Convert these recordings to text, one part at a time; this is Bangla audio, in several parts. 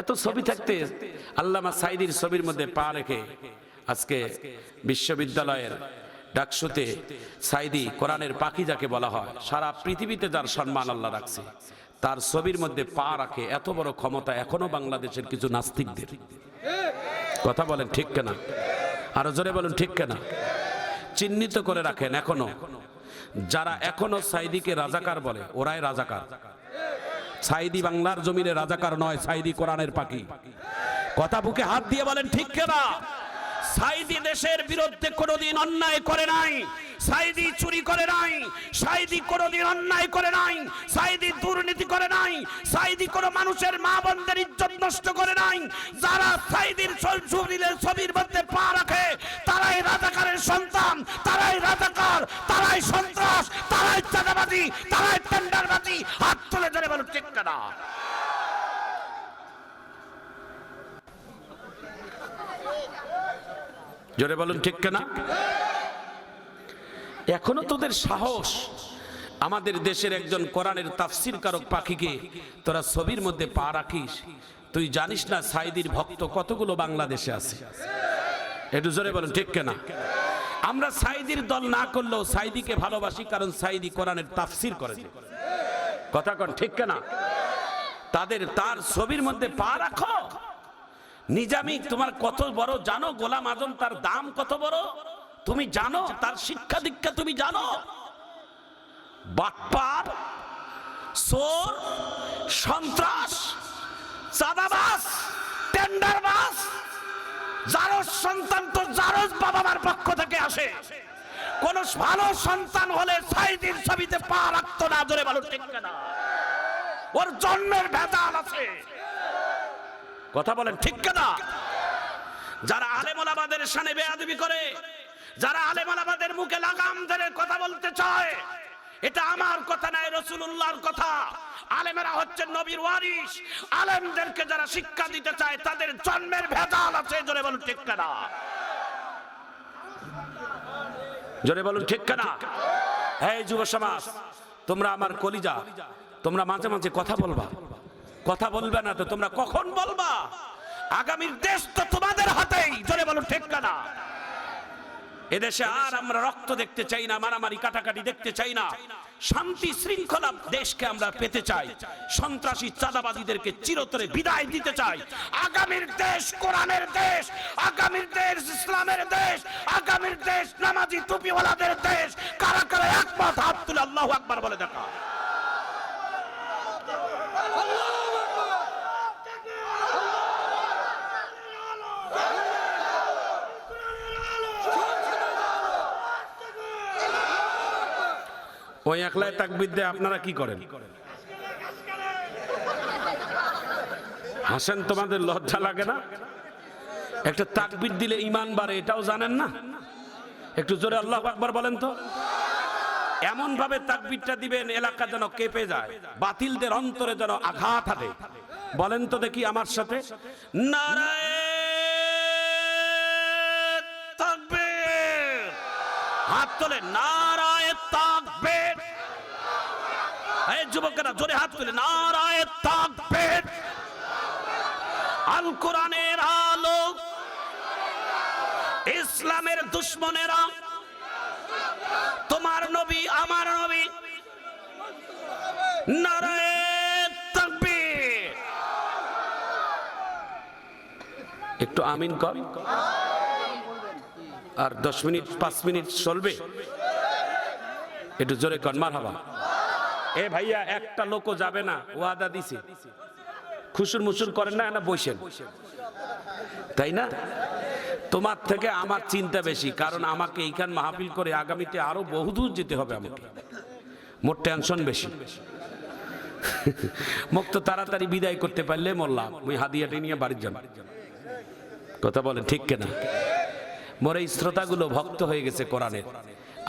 এত ছবি থাকতে আল্লামা সাইদির ছবির মধ্যে পা রেখে আজকে বিশ্ববিদ্যালয়ের ডাকসুতে সাইদি কোরআনের পাখি যাকে বলা হয়, সারা পৃথিবীতে যার সম্মান আল্লাহ রাখছে, তার ছবির মধ্যে পা রাখে এত বড় ক্ষমতা এখনও বাংলাদেশের কিছু নাস্তিকদের। কথা বলেন ঠিক কেনা? আরও জোরে বলেন ঠিক কেনা? চিহ্নিত করে রাখেন এখনও। যারা এখনও সাইদিকে রাজাকার বলে, ওরাই রাজাকার। সাইদি বাংলার জমিনে রাজাকার নয়, সাইদি কোরআনের পাখি। কথা বুকে হাত দিয়ে বলেন, ঠিক কেনা? সাইদি দেশের বিরুদ্ধে কোনোদিন অন্যায় করে নাই, সাইদি চুরি করে নাই, সাইদি কোনোদিন অন্যায় করে নাই, সাইদি দুর্নীতি করে নাই, সাইদি কোনো মানুষের মা বোনদের ইজ্জত নষ্ট করে নাই, যারা সাইদির ছবির ছবির মধ্যে পা রাখে, তারাই রাজাকারের সন্তান, তারাই রাজাকার, তারাই সন্ত্রাস, তারাই চাঁদাবাদী তারাই টেন্ডারবাদী হাত তুলে ধরে বলো ঠিক জোরে বলুন, ঠিক কেনা এখনও তোদের সাহস আমাদের দেশের একজন কোরআনের তাফসির কারক পাখিকে তোরা ছবির মধ্যে পা রাখিস। তুই জানিস না সাইদির ভক্ত কতগুলো বাংলাদেশে আছে? একটু জোরে বলুন, ঠিক কেনা আমরা সাইদির দল না করলেও সাইদিকে ভালোবাসি, কারণ সাইদি কোরআনের তাফসির করেছে। কথা কন, ঠিক কেনা? তাদের, তার ছবির মধ্যে পা রাখো। নিজামি, তোমার কত বড় জানো? গোলাম আজম, তার দাম কত বড়? তুমি জানো? তার শিক্ষা দীক্ষা তুমি জানো? বাটপার সোর সন্ত্রাস চাঁদাবাস টেন্ডারবাস জারস সন্তান তো জারস বাবা মার পক্ষ থেকে আসে। কোন ভালো সন্তান হলে সাইদির ছবিতে পা রাখতো না ধরে ভালো ঠিক না। ওর জন্মের ভেজাল আছে। কথা বলেন, ঠিক না। যারা আলেমোলাবাদের সানে বেয়াদবি করে, যারা আলেমোলাবাদের মুখে লাগাম ধরে কথা বলতে চায়, এটা আমার কথা নয় রসুল্লাহর কথা। আলেমেরা হচ্ছে নবীর ওয়ারিস আলেমদেরকে যারা শিক্ষা দিতে চায়, তাদের জন্মের ভেজাল আছে, জোরে বলুন, ঠিক না। জোরে বলুন, ঠিক না হ্যাঁ যুব সমাজ, তোমরা আমার কলিজা, তোমরা মাঝে মাঝে কথা বলবা। কথা বলবে না তো তোমরা কখন বলবা? আগামীর দেশ তো তোমাদের হাতেই। জোরে বলুন, ঠিক না এদেশে আর আমরা রক্ত দেখতে চাই না, মারামারি, কাটাকাটি দেখতে চাই না। শান্তি শৃঙ্খলা দেশকে আমরা পেতে চাই। সন্ত্রাসী চাঁদাবাদীদেরকে চিরতরে বিদায় দিতে চাই। আগামীর দেশ কোরআনের দেশ, আগামীর দেশ ইসলামের দেশ, আগামীর দেশ নামাজি টুপিওয়ালাদের দেশ। কারা কারা একমত? হাত আল্লাহ আকবার বলে দেখা। ওই একলাই তাকবির দিয়ে আপনারা কি করেন? হাসেন, তোমাদের লজ্জা লাগে না? একটা তাকবির দিলে ইমান বাড়ে, এটাও জানেন না? একটু জোরে আল্লাহ আকবার বলেন তো। এমন ভাবে তাকবিরটা দিবেন, এলাকা যেন কেঁপে যায়, বাতিলদের অন্তরে যেন আঘাত হাতে বলেন তো দেখি আমার সাথে। হাত তোলে নারায় যুবকেরা জোরে হাত তুলে, নারায় তাকবীর আল কোরআনের আলো। ইসলামের দুশ্মনেরা। তোমার নবী, আমার নবী। নারায় একটু আমিন কর। আর দশ মিনিট, পাঁচ মিনিট চলবে। একটু জোরে কর মার হাবা এ ভাইয়া, একটা লোকও যাবে না, ওয়াদা দিছে। খুশুর মুসুর করেন না না বসেন। তাই না? তোমার থেকে আমার চিন্তা বেশি, কারণ আমাকে এইখান মাহফিল করে আগামীতে আরও বহুদূর যেতে হবে আমাকে। মোর টেনশন বেশি। মুখ তো তাড়াতাড়ি বিদায় করতে পারলে মরলাম ওই হাদিয়াটা নিয়ে বাড়ির যাব কথা বলেন, ঠিক কেনা? মোর এই শ্রোতাগুলো ভক্ত হয়ে গেছে কোরআনের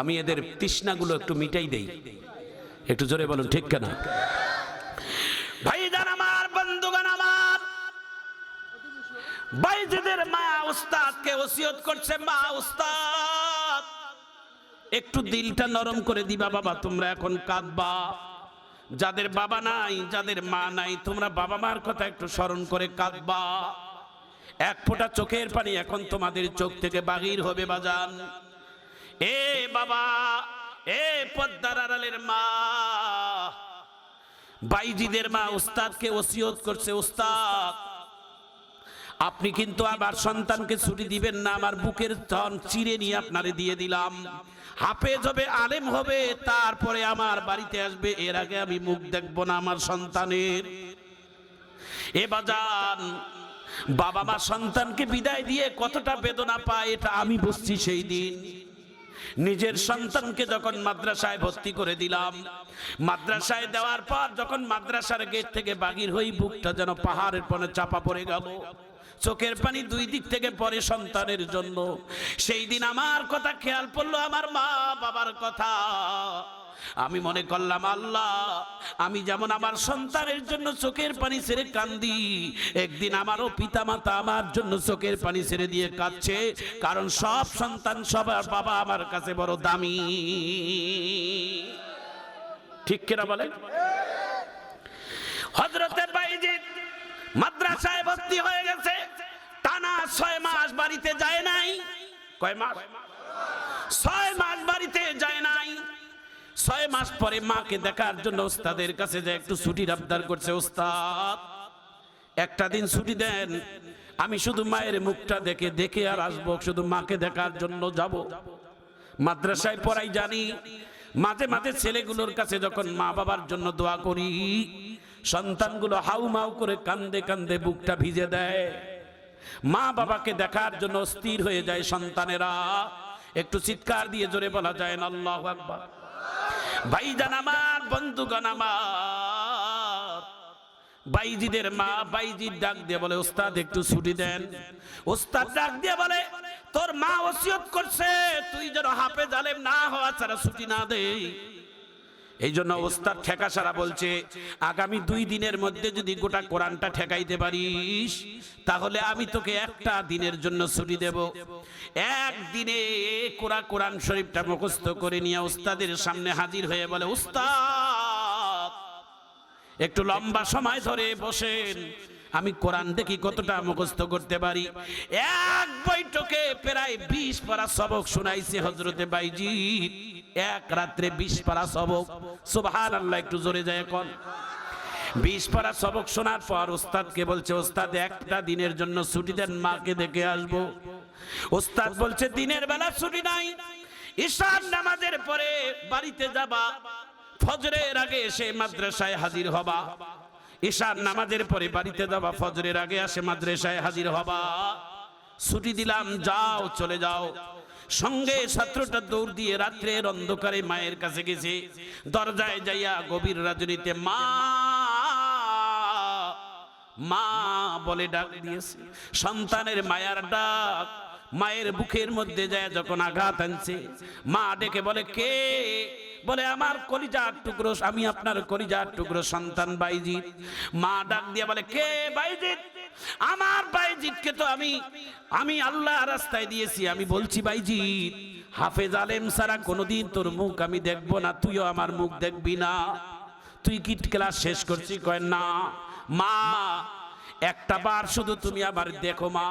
আমি এদের তৃষ্ণাগুলো একটু মিটাই দেই। একটু জোরে বলুন, ঠিক কেনা? ভাইজান আমার বন্ধুগান আমার, বাইজেদের মা উস্তাদকে ওসিয়ত করছে, মা উস্তাদ। একটু দিলটা নরম করে দিবা, বাবা, তোমরা এখন কাঁদবা। যাদের বাবা নাই, যাদের মা নাই, তোমরা বাবা মার কথা একটু স্মরণ করে কাঁদবা। এক ফোঁটা চোখের পানি এখন তোমাদের চোখ থেকে বাগির হবে, বাজান। এ বাবা এ পদ্মার আড়ালের মা। বাইজিদের মা উস্তাদকে ওসিয়ত করছে, উস্তাদ। আপনি কিন্তু আমার সন্তানকে ছুটি দিবেন না, আমার বুকের ধন চিরে নিয়ে আপনারে দিয়ে দিলাম। হাফেজ হবে, আলেম হবে, তারপরে আমার বাড়িতে আসবে, এর আগে আমি মুখ দেখব না আমার সন্তানের। এ বাজান, বাবা মা সন্তানকে বিদায় দিয়ে কতটা বেদনা পায়, এটা আমি বুঝছি সেই দিন। নিজের সন্তানকে যখন মাদ্রাসায় ভর্তি করে দিলাম, মাদ্রাসায় দেওয়ার পর যখন মাদ্রাসার গেট থেকে বাগির হই বুকটা যেন পাহাড়ের পরে চাপা পড়ে গেল। চোখের পানি দুই দিক থেকে পরে সন্তানের জন্য। সেই দিন আমার কথা খেয়াল পড়ল আমার মা বাবার কথা। আমি মনে করলাম, আল্লাহ, আমি যেমন আমার সন্তানের জন্য চোখের পানি ছেড়ে কান্দি, একদিন আমারও পিতামাতা আমার জন্য চোখের পানি ছেড়ে দিয়ে কাঁদছে, কারণ সব সন্তান সবার বাবা আমার কাছে বড় দামি। ঠিক কিনা বলে হজরতে বাইজিৎ মাদ্রাসায় ভর্তি হয়ে গেছে, টানা ছয় মাস বাড়িতে যায় নাই। কয় মাস? ছয় মাস বাড়িতে যায় নাই। ছয় মাস পরে মাকে দেখার জন্য ওস্তাদের কাছে যে একটু ছুটির আবদার করছে, ওস্তাদ, একটা দিন ছুটি দেন। আমি শুধু মায়ের মুখটা দেখে দেখে আর আসব, শুধু মাকে দেখার জন্য যাব। মাদ্রাসায় পড়াই জানি, মাঝে মাঝে ছেলেগুলোর কাছে যখন মা বাবার জন্য দোয়া করি, সন্তানগুলো হাউ মাউ করে কান্দে কান্দে বুকটা ভিজে দেয়। মা বাবাকে দেখার জন্য স্থির হয়ে যায় সন্তানেরা। একটু চিৎকার দিয়ে জোরে বলা যায় না, আল্লাহ আকবার। ভাইজান আমার, বন্ধুগণ আমার। বাইজিদের মা বাইজির ডাক দিয়ে বলে, ওস্তাদ, একটু ছুটি দেন। ওস্তাদ ডাক দিয়ে বলে, তোর মা ওসিয়ত করছে, তুই যেন হাফে জালেম না হওয়া ছাড়া ছুটি না দে এই জন্য ওস্তাদ ঠেকা সারা বলছে, আগামী দুই দিনের মধ্যে যদি গোটা কোরআনটা ঠেকাইতে পারিস, তাহলে আমি তোকে একটা দিনের জন্য ছুটি দেব। একদিনে কোরা কোরআন শরীফটা মুখস্থ করে নিয়ে ওস্তাদের সামনে হাজির হয়ে বলে উস্তাদ একটু লম্বা সময় ধরে বসেন, আমি কোরআন দেখি কতটা মুখস্থ করতে পারি। এক বৈঠকে প্রায় বিশ পারা সবক শোনাইছে হজরতে বাইজি এক রাত্রে বিশ পারা সবক। সুবহান আল্লাহ একটু জোরে যায় এখন। বিশ পারা সবক শোনার পর ওস্তাদকে বলছে, ওস্তাদ, একটা দিনের জন্য ছুটি দেন, মাকে দেখে আসব। ওস্তাদ বলছে, দিনের বেলা ছুটি নাই। ঈশান নামাজের পরে বাড়িতে যাবা, ফজরের আগে এসে মাদ্রাসায় হাজির হবা। ঈশান নামাজের পরে বাড়িতে যাবা, ফজরের আগে আসে মাদ্রাসায় হাজির হবা। ছুটি দিলাম, যাও, চলে যাও। সঙ্গে ছাত্রটা দৌড় দিয়ে রাত্রের অন্ধকারে মায়ের কাছে গেছে। দরজায় যাইয়া গভীর রাজনীতে মা মা বলে ডাক দিয়েছে। সন্তানের মায়ার ডাক মায়ের বুকের মধ্যে যায় যখন আঘাত আনছে। মা ডেকে বলে, কে? বলে, আমার কলিজার টুকরো, আমি আপনার কলিজার টুকরো, সন্তান বাইজিৎ। মা ডাক দিয়ে বলে, কে বাইজিৎ? আমার বাইজিৎকে তো আমি আমি আল্লাহ রাস্তায় দিয়েছি, আমি বলছি বাইজিৎ হাফেজ আলেম সারা কোনোদিন তোর মুখ আমি দেখব না, তুইও আমার মুখ দেখবি না। তুই কিট ক্লাস শেষ করছি কয়, না। মা, একটা বার শুধু তুমি আবার দেখো, মা।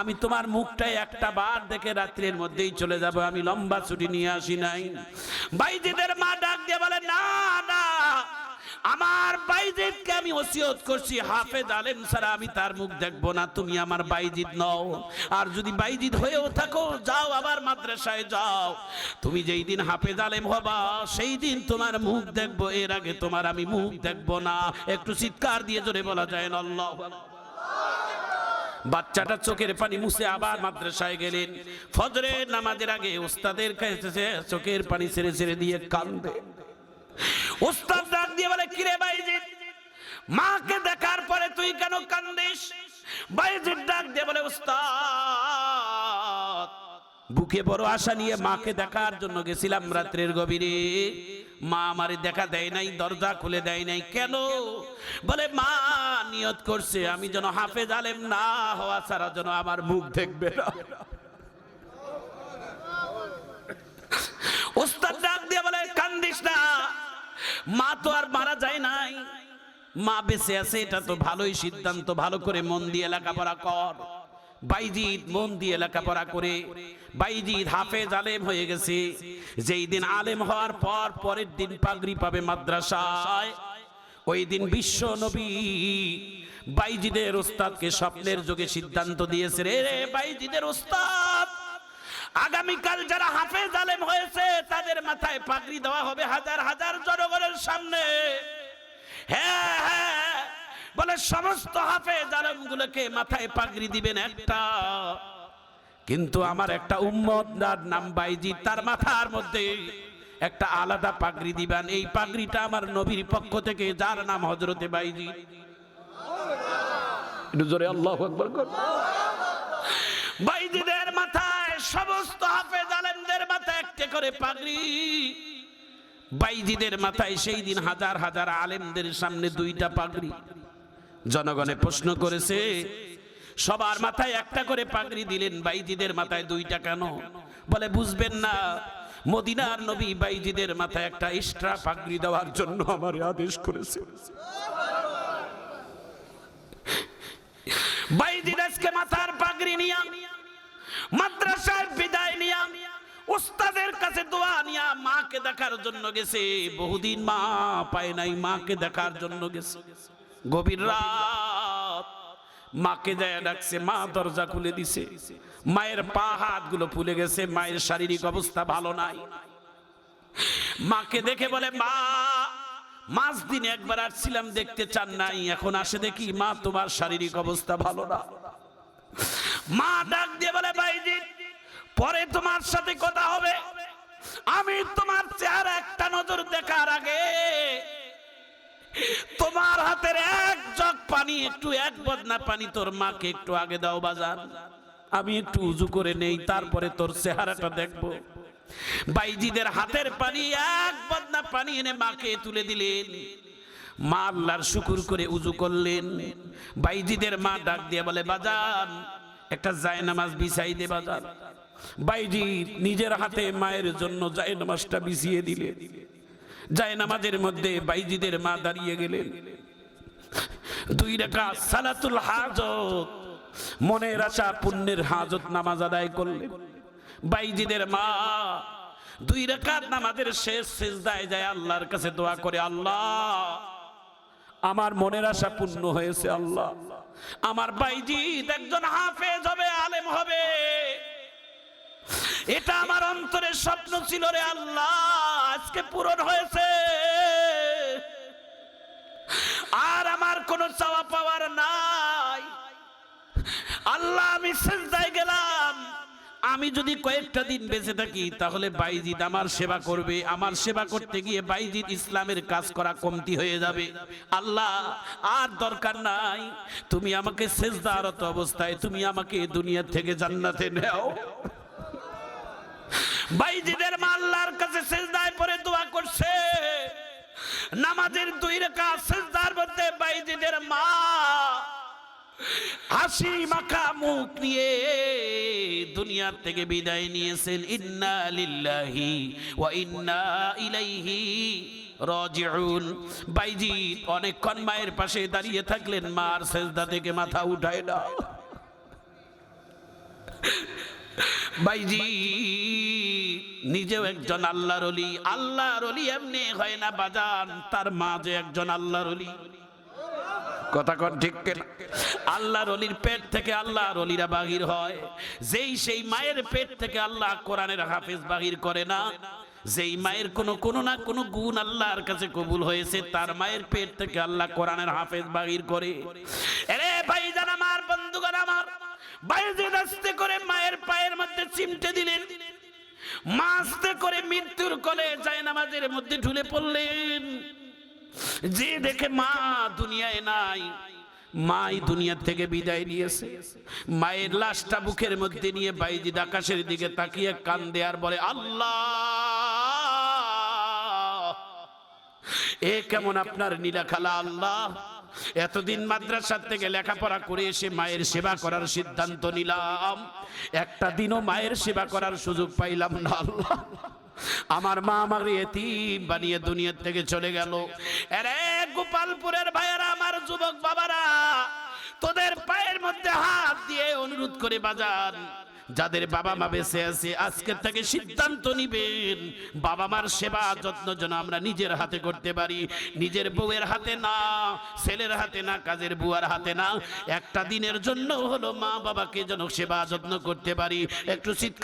আমি তোমার মুখটাই একটা বার দেখে রাত্রের মধ্যেই চলে যাব, আমি লম্বা ছুটি নিয়ে আসি নাই। বাইজিদের মা ডাক দিয়ে বলে, না না। আমার বাইজিদকে আমি ওসিয়ত করছি, হাফেজ আলেম ছাড়া আমি তার মুখ দেখব না, তুমি আমার বাইজিদ নও। আর যদি বাইজিদ হয়েও থাকো, যাও আবার মাদ্রাসায় যাও। তুমি যেই দিন হাফেজ আলেম হবা, সেই দিন তোমার মুখ দেখব, এর আগে তোমার আমি মুখ দেখব না। একটু চিৎকার দিয়ে জোরে বলা যায় না, আল্লাহ বাচ্চাটা চোখের পানি মুছে আবার মাদ্রাসায় গেলেন। ফজরের নামাজের আগে উস্তাদের কাছে চোখের পানি ছেড়ে ছেড়ে দিয়ে কান্দে। উস্তাদ ডাক দিয়ে বলে, কিরে বাইজিৎ? মাকে দেখার পরে তুই কেন কান্দিস? বাইজিৎ ডাক দিয়ে বলে উস্তাদ বুকে বড় আশা নিয়ে মাকে দেখার জন্য গেছিলাম রাত্রের গভীরে। মা আমারে দেখা দেয় নাই, দরজা খুলে দেয় নাই। কেন? বলে, মা নিয়ত করছে, আমি যেন হাফেজ আলেম না হওয়া ছাড়া যেন আমার মুখ দেখবে না। ডাক দিয়ে বলে, কান্দিস না। মা তো আর মারা যায় নাই। মা বেঁচে আছে, এটা তো ভালোই সিদ্ধান্ত, ভালো করে মন দিয়ে লেখাপড়া কর। বাইজিদ মন দিয়ে লেখাপড়া করে। বাইজিদ হাফেজ আলেম হয়ে গেছে। যেই দিন আলেম হওয়ার পর পরের দিন পাগড়ি পাবে মাদ্রাসায়। ওই দিন বিশ্ব নবী বাইজিদের ওস্তাদকে স্বপ্নের যোগে সিদ্ধান্ত দিয়েছে রে রে, বাইজিদের ওস্তাদ। আগামীকাল যারা হাফেজ আলেম হয়েছে তাদের মাথায় পাগড়ি দেওয়া হবে হাজার হাজার জনগণের সামনে। হ্যাঁ হ্যাঁ বলে সমস্ত হাফেজ আলমগুলোকে মাথায় পাগড়ি দিবেন একটা। কিন্তু আমার একটা উম্মত নাম বাইজি তার মাথার মধ্যে একটা আলাদা পাগড়ি দিবেন। এই পাগড়িটা আমার নবীর পক্ষ থেকে যার নাম হজরতে বাইজি জোরে আল্লাহ কর। বাইজিদের মাথায় সমস্ত হাফেজ আলেমদের মাথায় একটা করে পাগড়ি। বাইজিদের মাথায় সেই দিন হাজার হাজার আলেমদের সামনে দুইটা পাগড়ি। জনগণে প্রশ্ন করেছে, সবার মাথায় একটা করে পাগড়ি দিলেন বাইজিদের মাথায় দুইটা কেন? বলে বুঝবেন না, মদিনার নবী বাইজিদের মাথায় একটা এক্সট্রা পাগড়ি দেওয়ার জন্য আমার আদেশ করেছে। বাইজিদ আজকে মাথার পাগড়ি নিয়া মাদ্রাসায় বিদায় নিয়া, উস্তাদের কাছে দোয়া নিয়া মাকে দেখার জন্য গেছে। বহুদিন মা পায় নাই, মাকে দেখার জন্য গেছে। গভীর রাত মাকে যায় ডাকছে, মা দরজা খুলে দিছে। মায়ের পা হাতগুলো ফুলে গেছে, মায়ের শারীরিক অবস্থা ভালো নাই। মাকে দেখে বলে, মা মাস দিনে একবার আসছিলাম, দেখতে চান নাই, এখন আসে দেখি মা, তোমার শারীরিক অবস্থা ভালো না। মা ডাক দিয়ে বলে বাইজি পরে তোমার সাথে কথা হবে। আমি তোমার চেহারা একটা নজর দেখার আগে তোমার হাতের এক জগ পানি, একটু এক বদনা পানি তোর মাকে একটু আগে দাও বাজার। আমি একটু উজু করে নেই, তারপরে তোর চেহারাটা দেখব। বাইজিদের হাতের পানি, এক বদনা পানি এনে মাকে তুলে দিলেন। মা আল্লাহর শুকুর করে উজু করলেন। বাইজিদের মা ডাক দিয়ে বলে, বাজান, একটা জায়নামাজ বিছাই দে বাজান। বাইজি নিজের হাতে মায়ের জন্য জায়নামাজটা বিছিয়ে দিলে। জায়নামাজের মধ্যে বাইজিদের মা দাঁড়িয়ে গেলেন। দুই রেখা সালাতুল হাজত, মনের আশা, পুণ্যের হাজত নামাজ আদায় করলেন। বাইজিদের মা দুই রেখাত নামাজের শেষ সেজদায় যায় আল্লাহর কাছে দোয়া করে, আল্লাহ আমার মনের আশা পূর্ণ হয়েছে আল্লাহ। আমার বাইজিদ একজন হাফেজ হবে, আলেম হবে। এটা আমার অন্তরের স্বপ্ন ছিল রে আল্লাহ, আজকে পূরণ হয়েছে। আর আমার কোনো চাওয়া পাওয়ার নাই। আল্লাহ, আমি গেলাম আমি যদি কয়েকটা দিন বেঁচে থাকি, তাহলে বাইজিদ আমার সেবা করবে। আমার সেবা করতে গিয়ে বাইজিদ ইসলামের কাজ করা কমতি হয়ে যাবে। আল্লাহ, আর দরকার নাই। তুমি আমাকে সেজদারত অবস্থায়, তুমি আমাকে দুনিয়া থেকে জান্নাতে নেও। বাইজিদের মা আল্লাহর কাছে সেজদায় পরে দোয়া করছে। নামাজের দুই রেখা সেজদার মধ্যে বাইজিদের মা হাসি মাখা মুখ নিয়ে দুনিয়ার থেকে বিদায় নিয়েছেন। ইন্না লিল্লাহি ওয়া ইন্না ইলাইহি রাজিউন। বাইজি অনেকক্ষণ মায়ের পাশে দাঁড়িয়ে থাকলেন, মার সেজদা থেকে মাথা উঠায় না বাইজি নিজেও একজন আল্লাহর অলি। আল্লাহর অলি এমনি হয় না, বাজান। তার মা যে একজন আল্লাহর অলি। কথা কন ঠিক আল্লাহর অলির পেট থেকে আল্লাহর অলিরা বাহির হয়। যেই সেই মায়ের পেট থেকে আল্লাহ কোরআনের হাফেজ বাহির করে না, যেই মায়ের কোন কোন না কোন গুণ আল্লাহর কাছে কবুল হয়েছে, তার মায়ের পেট থেকে আল্লাহ কোরআনের হাফেজ বাহির করে। এরে ভাই জান আমার, বন্ধুগণ আমার বাইরে আস্তে করে মায়ের পায়ের মধ্যে চিমটে দিলেন। মা করে মৃত্যুর কোলে যায় নামাজের মধ্যে ঢুলে পড়লেন। যে দেখে মা দুনিয়ায় নাই, মাই দুনিয়া থেকে বিদায় নিয়েছে। মায়ের লাশটা বুকের মধ্যে নিয়ে বাইজিদ আকাশের দিকে তাকিয়ে কান্দে আর বলে, আল্লাহ, এ কেমন আপনার নীলা খালা আল্লাহ? এতদিন মাদ্রাসার থেকে লেখাপড়া করে এসে মায়ের সেবা করার সিদ্ধান্ত নিলাম। একটা দিনও মায়ের সেবা করার সুযোগ পাইলাম না, আল্লাহ। আমার মা আমার এতিম বানিয়ে দুনিয়ার থেকে চলে গেল। এরে গোপালপুরের ভাইয়েরা, আমার যুবক বাবারা, তোদের পায়ের মধ্যে হাত দিয়ে অনুরোধ করে বাজান। যাদের বাবা মা বেঁচে আছে আজকের থেকে সিদ্ধান্ত নিবেন। বাবা মার সেবা যত্ন যেন আমরা নিজের হাতে করতে পারি। নিজের বউয়ের হাতে না, ছেলের হাতে না, কাজের বুয়ার হাতে না। একটা দিনের জন্য হলো মা বাবাকে যেন সেবা যত্ন করতে পারি। একটু